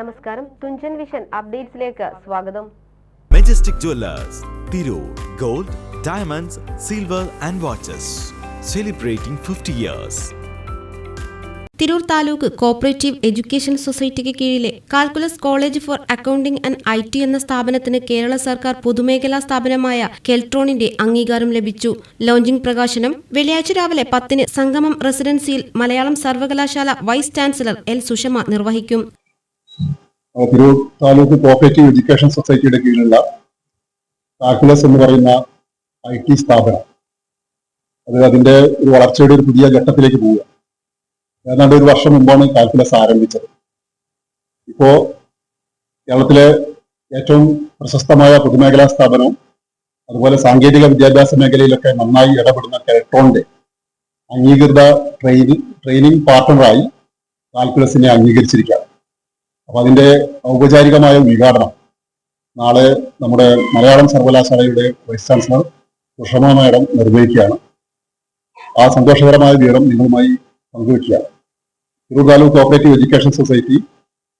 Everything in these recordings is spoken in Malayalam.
നമസ്കാരം. തുഞ്ചൻ വിഷൻ അപ്ഡേറ്റ്സിലേക്ക് സ്വാഗതം. Majestic Jewellers Tirur gold diamonds silver and watches celebrating fifty years Tirur taluk cooperative education സൊസൈറ്റിക്ക് കീഴിലെ Calculus college for accounting and I T എന്ന സ്ഥാപനത്തിന് കേരള സർക്കാർ പൊതുമേഖലാ സ്ഥാപനമായ കെൽട്രോണിന്റെ അംഗീകാരം ലഭിച്ചു. ലോഞ്ചിംഗ് പ്രകാശനം വെള്ളിയാഴ്ച രാവിലെ പത്തിന് സംഗമം റെസിഡൻസിയിൽ മലയാളം സർവകലാശാല വൈസ് ചാൻസലർ എൽ സുഷമ നിർവഹിക്കും. തിരൂർ താലൂക്ക് കോപ്പറേറ്റീവ് എഡ്യൂക്കേഷൻ സൊസൈറ്റിയുടെ കീഴിലുള്ള കാൽക്കുലസ് എന്ന് പറയുന്ന ഐ ടി സ്ഥാപനം. അത് അതിന്റെ ഒരു വളർച്ചയുടെ ഒരു പുതിയ ഘട്ടത്തിലേക്ക് പോവുക. ഏതാണ്ട് ഒരു വർഷം മുമ്പാണ് കാൽക്കുലസ് ആരംഭിച്ചത്. ഇപ്പോ കേരളത്തിലെ ഏറ്റവും പ്രശസ്തമായ പൊതുമേഖലാ സ്ഥാപനവും അതുപോലെ സാങ്കേതിക വിദ്യാഭ്യാസ മേഖലയിലൊക്കെ നന്നായി ഇടപെടുന്ന കെൽട്രോണിന്റെ അംഗീകൃത ട്രെയിനിങ് ട്രെയിനിങ് പാർട്ണറായി കാൽക്കുലസിനെ അംഗീകരിച്ചിരിക്കുകയാണ്. അപ്പൊ അതിന്റെ ഔപചാരികമായ ഉദ്ഘാടനം നാളെ നമ്മുടെ മലയാളം സർവകലാശാലയുടെ വൈസ് ചാൻസലർ സുഷമ മാഡം നിർവഹിക്കുകയാണ്. ആ സന്തോഷകരമായ വിവരം നിങ്ങളുമായി പങ്കുവയ്ക്കുകയാണ് Tirur taluk cooperative education society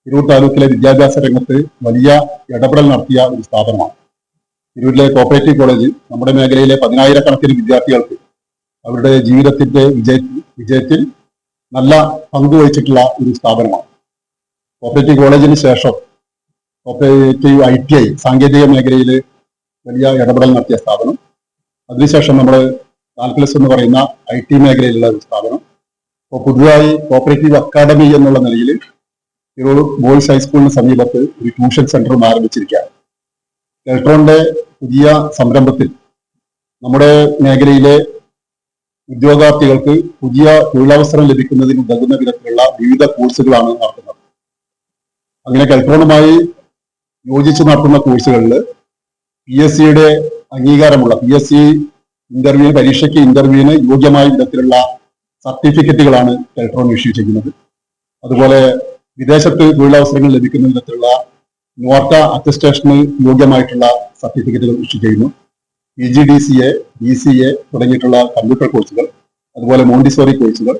Tirur താലൂക്കിലെ വിദ്യാഭ്യാസ രംഗത്ത് വലിയ ഇടപെടൽ നടത്തിയ ഒരു സ്ഥാപനമാണ്. തിരൂരിലെ കോപ്പറേറ്റീവ് കോളേജ് നമ്മുടെ മേഖലയിലെ പതിനായിരക്കണക്കിന് വിദ്യാർത്ഥികൾക്ക് അവരുടെ ജീവിതത്തിന്റെ വിജയ വിജയത്തിൽ നല്ല പങ്കുവഹിച്ചിട്ടുള്ള ഒരു സ്ഥാപനമാണ്. കോപ്പറേറ്റീവ് കോളേജിന് ശേഷം കോപ്പറേറ്റീവ് ഐ ടി ഐ സാങ്കേതിക മേഖലയിൽ വലിയ ഇടപെടൽ നടത്തിയ സ്ഥാപനം. അതിനുശേഷം നമ്മൾ കാൽക്കുലസ് എന്ന് പറയുന്ന ഐ ടി മേഖലയിലുള്ള ഒരു സ്ഥാപനം. അപ്പോൾ പുതുതായി കോപ്പറേറ്റീവ് അക്കാഡമി എന്നുള്ള നിലയിൽ തിരൂർ ബോയ്സ് ഹൈസ്കൂളിന് സമീപത്ത് ഒരു ട്യൂഷൻ സെന്ററും ആരംഭിച്ചിരിക്കുകയാണ്. കെൽട്രോണിന്റെ പുതിയ സംരംഭത്തിൽ നമ്മുടെ മേഖലയിലെ ഉദ്യോഗാർത്ഥികൾക്ക് പുതിയ തൊഴിലവസരം ലഭിക്കുന്നതിന് ഉതകുന്ന വിധത്തിലുള്ള വിവിധ കോഴ്സുകളാണ് നടത്തുന്നത്. അങ്ങനെ കെൽട്രോണുമായി യോജിച്ച് നടത്തുന്ന കോഴ്സുകളിൽ പി എസ് സിയുടെ അംഗീകാരമുള്ള പി എസ് സി ഇന്റർവ്യൂ പരീക്ഷയ്ക്ക് ഇന്റർവ്യൂവിന് യോഗ്യമായ വിധത്തിലുള്ള സർട്ടിഫിക്കറ്റുകളാണ് കെൽട്രോൺ ഇഷ്യൂ ചെയ്യുന്നത് അതുപോലെ വിദേശത്ത് തൊഴിലവസരങ്ങൾ ലഭിക്കുന്ന വിധത്തിലുള്ള നോർട്ട അറ്റസ്റ്റേഷന് യോഗ്യമായിട്ടുള്ള സർട്ടിഫിക്കറ്റുകൾ ഇഷ്യൂ ചെയ്യുന്നു. P G D C A B C A തുടങ്ങിയിട്ടുള്ള കമ്പ്യൂട്ടർ കോഴ്സുകൾ അതുപോലെ മോണ്ടിസോറി കോഴ്സുകൾ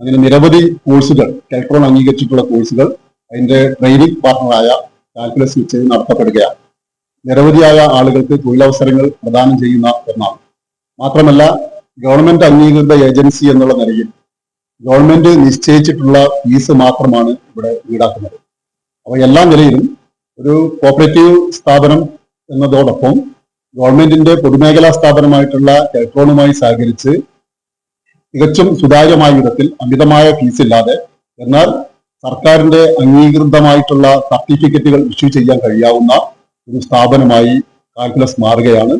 അങ്ങനെ നിരവധി കോഴ്സുകൾ കെൽട്രോൺ അംഗീകരിച്ചിട്ടുള്ള കോഴ്സുകൾ അതിന്റെ ട്രെയിനിങ് പാർട്ണറായ കാൽക്കുലസ് വെച്ച് നടത്തപ്പെടുകയാണ്. നിരവധിയായ ആളുകൾക്ക് തൊഴിലവസരങ്ങൾ പ്രദാനം ചെയ്യുന്ന ഒന്നാണ്. മാത്രമല്ല ഗവൺമെന്റ് അംഗീകൃത ഏജൻസി എന്നുള്ള നിലയിൽ ഗവൺമെന്റ് നിശ്ചയിച്ചിട്ടുള്ള ഫീസ് മാത്രമാണ് ഇവിടെ ഈടാക്കുന്നത്. അപ്പോൾ എല്ലാ നിലയിലും ഒരു കോപ്പറേറ്റീവ് സ്ഥാപനം എന്നതോടൊപ്പം ഗവൺമെന്റിന്റെ പൊതുമേഖലാ സ്ഥാപനമായിട്ടുള്ള കെൽട്രോണുമായി സഹകരിച്ച് തികച്ചും സുതാര്യമായ വിധത്തിൽ അമിതമായ ഫീസ് ഇല്ലാതെ എന്നാൽ സർക്കാരിന്റെ അംഗീകൃതമായിട്ടുള്ള സർട്ടിഫിക്കറ്റുകൾ ഇഷ്യൂ ചെയ്യാൻ കഴിയാവുന്ന ഒരു സ്ഥാപനമായി കാൽക്കുലസ് മാറുകയാണ്.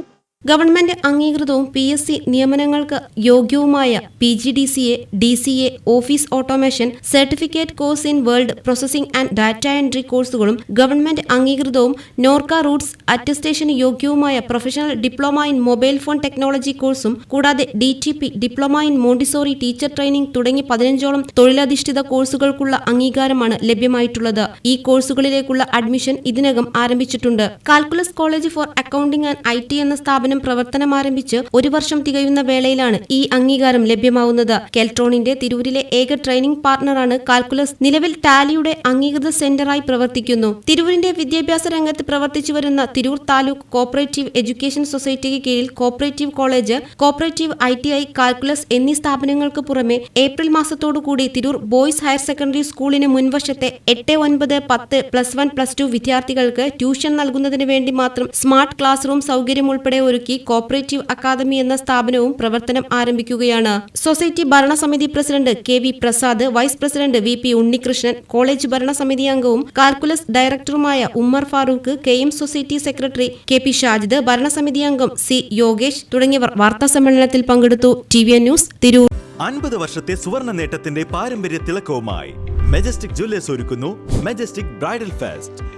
ഗവൺമെന്റ് അംഗീകൃതവും പി എസ് സി നിയമനങ്ങൾക്ക് യോഗ്യവുമായ P G D C A D C A office automation certificate course in word processing and data entry കോഴ്സുകളും ഗവൺമെന്റ് അംഗീകൃതവും നോർക്ക റൂട്ട്സ് അറ്റസ്റ്റേഷന് യോഗ്യവുമായ professional diploma in mobile phone technology കോഴ്സും കൂടാതെ D T P diploma in Montessori teacher training തുടങ്ങി പതിനഞ്ചോളം തൊഴിലധിഷ്ഠിത കോഴ്സുകൾക്കുള്ള അംഗീകാരമാണ് ലഭ്യമായിട്ടുള്ളത്. ഈ കോഴ്സുകളിലേക്കുള്ള അഡ്മിഷൻ ഇതിനകം ആരംഭിച്ചിട്ടുണ്ട്. Calculus college for accounting and I എന്ന സ്ഥാപനം പ്രവർത്തനം ആരംഭിച്ച് ഒരു വർഷം തികയുന്ന വേളയിലാണ് ഈ അംഗീകാരം ലഭ്യമാവുന്നത്. കെൽട്രോണിന്റെ തിരൂരിലെ ഏക ട്രെയിനിംഗ് പാർട്ണറാണ് കാൽക്കുലസ് നിലവിൽ ടാലിയുടെ അംഗീകൃത സെന്ററായി പ്രവർത്തിക്കുന്നു. തിരൂരിന്റെ വിദ്യാഭ്യാസ രംഗത്ത് പ്രവർത്തിച്ചു വരുന്ന തിരൂർ താലൂക്ക് കോപ്പറേറ്റീവ് എഡ്യൂക്കേഷൻ സൊസൈറ്റിക്ക് കീഴിൽ cooperative college cooperative I T I calculus എന്നീ സ്ഥാപനങ്ങൾക്ക് പുറമെ ഏപ്രിൽ മാസത്തോടുകൂടി തിരൂർ ബോയ്സ് ഹയർ സെക്കൻഡറി സ്കൂളിന് മുൻവശത്തെ എട്ട് ഒൻപത് പത്ത് പ്ലസ് വൺ പ്ലസ് ടു വിദ്യാർത്ഥികൾക്ക് ട്യൂഷൻ നൽകുന്നതിന് വേണ്ടി മാത്രം സ്മാർട്ട് ക്ലാസ് റൂം സൗകര്യം ഉൾപ്പെടെ ഒരുക്കി കോപ്പറേറ്റീവ് അക്കാദമി എന്ന സ്ഥാപനവും പ്രവർത്തനം ആരംഭിക്കുകയാണ്. സൊസൈറ്റി ഭരണസമിതി president K V Prasad vice president V P Unnikrishnan college ഭരണസമിതി അംഗവും കാൽക്കുലസ് ഡയറക്ടറുമായ Ummer Farooq K M society secretary K P Shajid ഭരണസമിതി അംഗം സി യോഗേഷ് തുടങ്ങിയവർ വാർത്താ സമ്മേളനത്തിൽ പങ്കെടുത്തു. T V news Tirur. അൻപത് വർഷത്തെ സുവർണ നേട്ടത്തിന്റെ പാരമ്പര്യ തിളക്കവുമായി മെജസ്റ്റിക് ജ്വല്ലേഴ്സ് ഒരുക്കുന്നു Majestic bridal fest.